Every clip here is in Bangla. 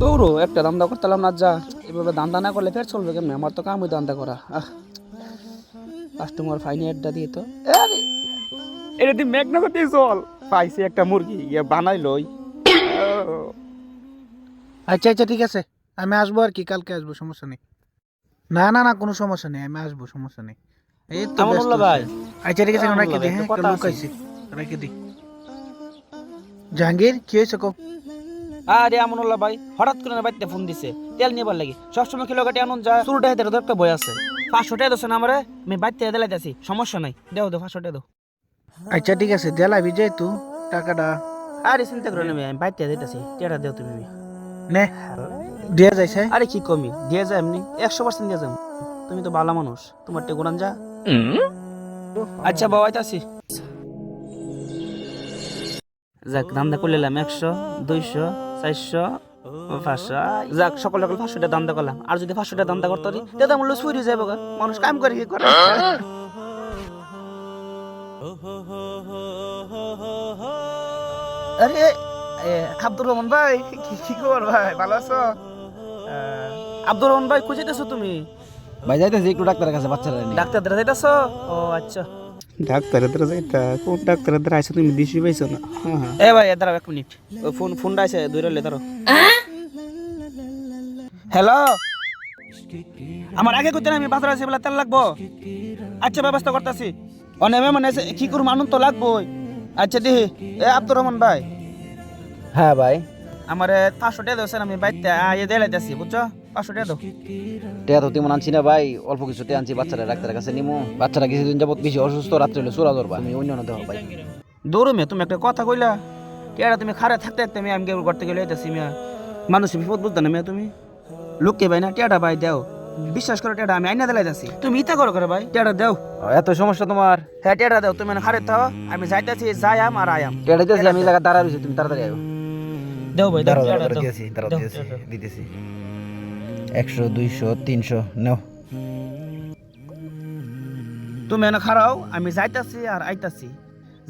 দৌড়ো, একটা না, যা। এভাবে না করলে ফের চলবে কেমনি? আমার তো কাম ওই করা। কাস্টমার ফাইনি অ্যাডটা দিয়ে তো। এটা তুই চল। পাইছি একটা মুরগি ইয়ে বানাই লই আচ্ছা আচ্ছা ঠিক আছে। আমি আসব আর কি, কালকে আসব, সমস্যা নেই। না না না কোনো সমস্যা নেই আমি আসব সমস্যা নেই। এই তো আমানুল্লাহ ভাই। আচ্ছা ঠিক আছে রেখে হ্যাঁ রেখে জাহাঙ্গীর কি হয়েছে কো? আরে আমনুল্লাহ ভাই হঠাৎ করে বাড়িতে ফোন দিছে তেল নিবার লাগি। সবসময় কিলো কাটি আনুন যা শুরুটা হেতে একটা বই আছে? পাঁচশো টাকা দোষে না আমারে আমি বাড়িতে দিলাইতেছি সমস্যা নাই। দেও দে পাঁচশো টাকা দাও। আচ্ছা ঠিক আছে দেলাবি যেহেতু টাকাটা। আরে চিন্তা করে নেবে আমি বাড়িতে দিতেছি টেটা দেও তুমি। নে, দেয়া আরে কি কমি? দিয়ে যায় এমনি। একশো পার্সেন্ট দিয়ে যাও তুমি তো ভালো মানুষ। তোমার টেগুরান যা। আচ্ছা বাবা যাক দান্দা করে নিলাম। একশো, দুইশো, চারশো, পাঁচশো। যাক, সকল সকল পাঁচশো টাকা দান্দা করলাম। আর যদি পাঁচশো টাকা দান্দা করতে পারি তাহলে মূল্য সুইরে যাব মানুষ কাম করে কি করে? আরে আব্দুর রহমান ভাই কি- কি খবর ভাই? ভালো আছো? আব্দুর রহমান ভাই খুঁজেতেছো তুমি? ভাই যাইতেছি একটু ডাক্তারের কাছে বাচ্চারা নিয়ে। ডাক্তার দ্বারা যাইতেছো? ও আচ্ছা। ডাক্তারের দ্বারা যাইতা কোন ডাক্তারের দ্বারা আইসা তুমি? দিশি পাইছো না? হ্যাঁ হ্যাঁ। এ ভাই দাঁড়াও এক মিনিট। ফোন ফোনটা আছে দুই রলে দাঁড়াও। হ্যালো? আমার আগে করতে আমি বাজার আছে বলে তেল লাগবো। আচ্ছা ব্যবস্থা করতেছি। অনেক মানে আছে, কি করুম আনন্দ তো লাগবোই। আচ্ছা দেখি এ আব্দুর রহমান ভাই। হ্যাঁ ভাই। আমার পাঁচশো টাকা দিয়েছেন আমি বাইতে আইয়ে দেলাইতেছি বুঝছ? পাঁচশো টাকা দাও। টেয়া তো তেমন আনছি না ভাই অল্প কিছু টেয়া আনছি বাচ্চারা ডাক্তারের কাছে নিমু। বাচ্চারা কিছুদিন যাবত বেশি অসুস্থ রাত্রে হলে চোরা ধরবা। আমি অন্য দেওয়া ভাই। দৌড়ো মেয়ে তুমি একটা কথা কইলা। টেয়ারা তুমি খারে থাকতে থাকতে আমি আমি করতে গেলে হইতেছি মেয়া। মানুষ বিপদ বুঝতে না মেয়া তুমি? লোককে ভাই না টেয়াটা ভাই দেও। বিশ্বাস করো টেয়াটা আমি আইনা দিলাই যাচ্ছি। তুমি ইতা করো করে ভাই টেয়াটা দেও। এত সমস্যা তোমার? হ্যাঁ টেয়াটা দেও তুমি খারে থাও। আমি যাইতেছি যাইয়াম আর আয়াম টেয়া দিতেছি আমি লাগা দাঁড়া রয়েছি তুমি তাড়াতাড়ি আয়ো দেও ভাই দেও দাঁড়াও দাঁড়াও দিতেছি দাঁড়াও দিতেছি দাও, দাও। দিতেছি। একশো দুইশো তিনশো নাও। তুমি এনে খারাও আমি যাইতাছি আর আইতাছি।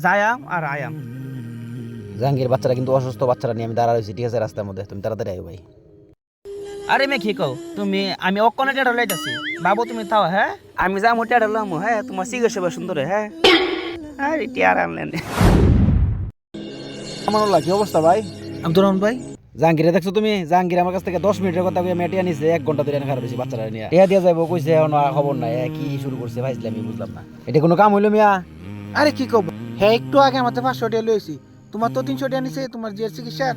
যায়াম আর আয়াম। জাহাঙ্গীর বাচ্চারা কিন্তু অসুস্থ বাচ্চারা নিয়ে আমি দাঁড়া রয়েছি ঠিক আছে রাস্তার মধ্যে। তুমি তাড়াতাড়ি আয়ো ভাই। আরে মে কি কও? তুমি আমি অকনে টেটা লইতাছি। বাবু তুমি তাও হ্যাঁ? আমি যাম টেটা লাম হ্যাঁ? তোমার সিগে সেবা সুন্দর হ্যাঁ? আরে টিয়ার আনলেন। আমানুল্লাহ কি অবস্থা ভাই? আব্দুর রহমান ভাই? জাহাঙ্গীরে দেখছ তুমি? জাহাঙ্গীর আমার কাছ থেকে দশ মিনিটের কথা কই মেটিয়া নিছে এক ঘণ্টা ধরে খারাপ হয়েছে বাচ্চারা নিয়ে। টিয়া দিয়া যাইবো কইছে এখন খবর নাই কি শুরু করছে ভাইছিলাম আমি বুঝলাম না। এটা কোনো কাম হইল মিয়া? আরে কি কব? হ্যাঁ একটু আগে আমাদের পাঁচশো টাকা লইছি তোমার তো তিনশো টাকা নিছে তোমার যে চিকিৎসার।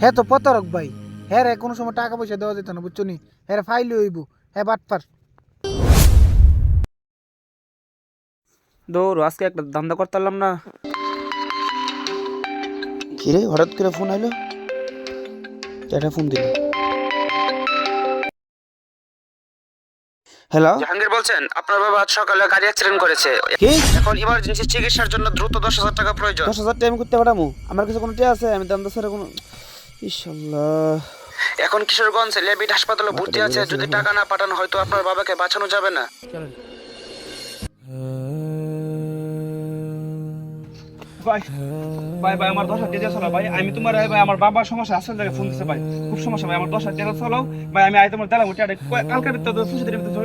হ্যাঁ তো প্রতারক ভাই। হ্যাঁ রে কোনো সময় টাকা পয়সা দেওয়া যেত না বুঝছ নি? হ্যাঁ রে ফাইল হইব হ্যাঁ বাটপার। দৌড় আজকে একটা ধান্দা করতে পারলাম না। কিরে হঠাৎ করে ফোন আইলো? এটা ফোন দিল। হ্যালো জাহাঙ্গীর বলছেন আপনার বাবা আজ সকালে গাড়ি অ্যাক্সিডেন্ট করেছে। কি? এখন ইমার্জেন্সি চিকিৎসার জন্য দ্রুত দশ হাজার টাকা প্রয়োজন। দশ হাজার টাকা আমি করতে পারামু? আমার কাছে কোনো টিয়া আছে? আমি দাম দশের কোনো ইনশাল্লাহ এখন কিশোরগঞ্জ লেবিট হাসপাতালে ভর্তি আছে যদি টাকা না পাঠানো হয়তো আপনার বাবাকে বাঁচানো যাবে না। ভাই ভাই ভাই, আমার ভাই। আমি তোমার, ভাই, আমার বাবার সমস্যা আসল জায়গায় ফোন দিছে, ভাই। খুব সমস্যা, ভাই, আমার ভাই, আমি তোমার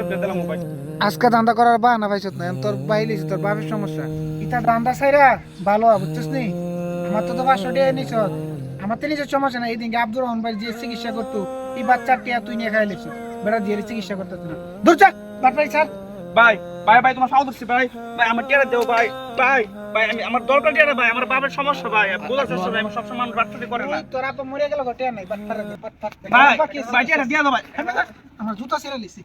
পেয়ে দিলাম ভাই। আজকে করার পাইছত না তোর বাইলিস তোর বাপের সমস্যা। ইটা সাইরা ভালো বুঝছিস নি? আমার তো তো পাঁচশো টাকা নিছ। আমার তো নিজের সমস্যা না এইদিনকে আব্দুর রহমান ভাই যে চিকিৎসা করতো, এই বাচ্চার টিয়া তুই নিয়ে খাই লেছিস বেড়া দিয়ে চিকিৎসা করতে না। দূর যা বাটপাই স্যার ভাই ভাই ভাই তোমার ভাই। ভাই আমার টেরা দেও ভাই। ভাই ভাই আমি আমার দরকার টেরা ভাই আমার বাবার সমস্যা ভাই। বোঝা চেষ্টা ভাই আমি সবসময় মানুষ করে না। তোর আপা মরে গেল টিয়া নাই ভাই ভাই টেরা দিয়া দাও ভাই। আমার জুতা ছেড়ে লিছি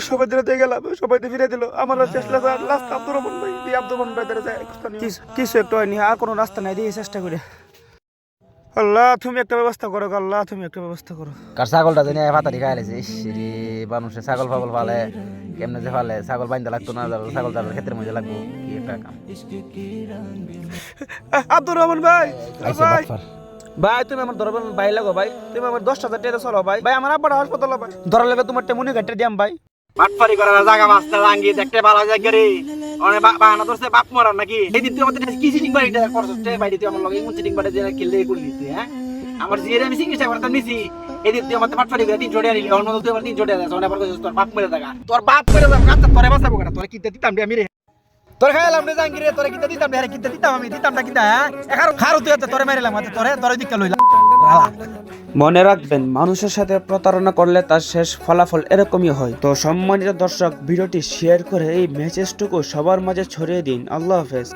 সবাই দিলে দিয়ে গেলাম সবাই দিয়ে ফিরে দিল। আমার শেষ লাস্ট আব্দুর রহমান ভাই দিয়ে আব্দুর রহমান ভাই ধরে যায়। কিছু- কিছু একটু হয়নি আর কোনো রাস্তা নাই দিয়ে চেষ্টা করে। আল্লাহ তুমি একটা ব্যবস্থা করো আল্লাহ তুমি একটা ব্যবস্থা করো। কার ছাগলটা জানি ভাতারি খাই লেছে? ইস রে মানুষে ছাগল ফাগল ফালে কেমনে যে ফালে? ছাগল বাইন্দা লাগতো না ছাগল তার ক্ষেত্রের মধ্যে লাগবো কি একটা কাম। আব্দুর রহমান ভাই ভাই। ভাই তুমি আমার ধরবেন ভাই লাগো ভাই। তুমি আমার দশ হাজার টাকা চলো ভাই। ভাই আমার আব্বার হাসপাতাল ভাই। ধরার লেগে তোমার টেমুনি ঘাটে দিয়াম ভাই। বাটপারি করার জায়গা মাছটা রাঙ্গি দেখতে ভালো জায়গা রে। অনেক বাহানা ধরছে, বাপ মরার নাকি? এই দিন তুই আমাদের কি চিটিং বাড়ি করছিস বাড়ি তুই আমার লগে চিটিং বাড়ি হ্যাঁ? আমার আমি চিকিৎসা করতাম নিছি এই দিন তুই আমার বাটপারি করে তিন জোড়ে আনিলি অন্য তুই আমার তিন অনেক তোর বাপ মরে থাকা তোর বাপ মরে যাবে কাঁচা তোরে বাঁচাবো কেন? তোরে কিনতে দিতাম রে আমি রে। তোর রে জাঙ্গিরে তোরে কিনতে দিতাম রে কিনতে দিতাম আমি, দিতাম না কিনতে হ্যাঁ? এখার খারু তুই তোরে মেরেলাম তোরে তোরে দিকে লইলাম। মনে রাখবেন, মানুষের সাথে প্রতারণা করলে তার শেষ ফলাফল এরকমই হয়। তো সম্মানিত দর্শক, ভিডিওটি শেয়ার করে এই মেসেজটুকু সবার মাঝে ছড়িয়ে দিন। আল্লাহ হাফেজ।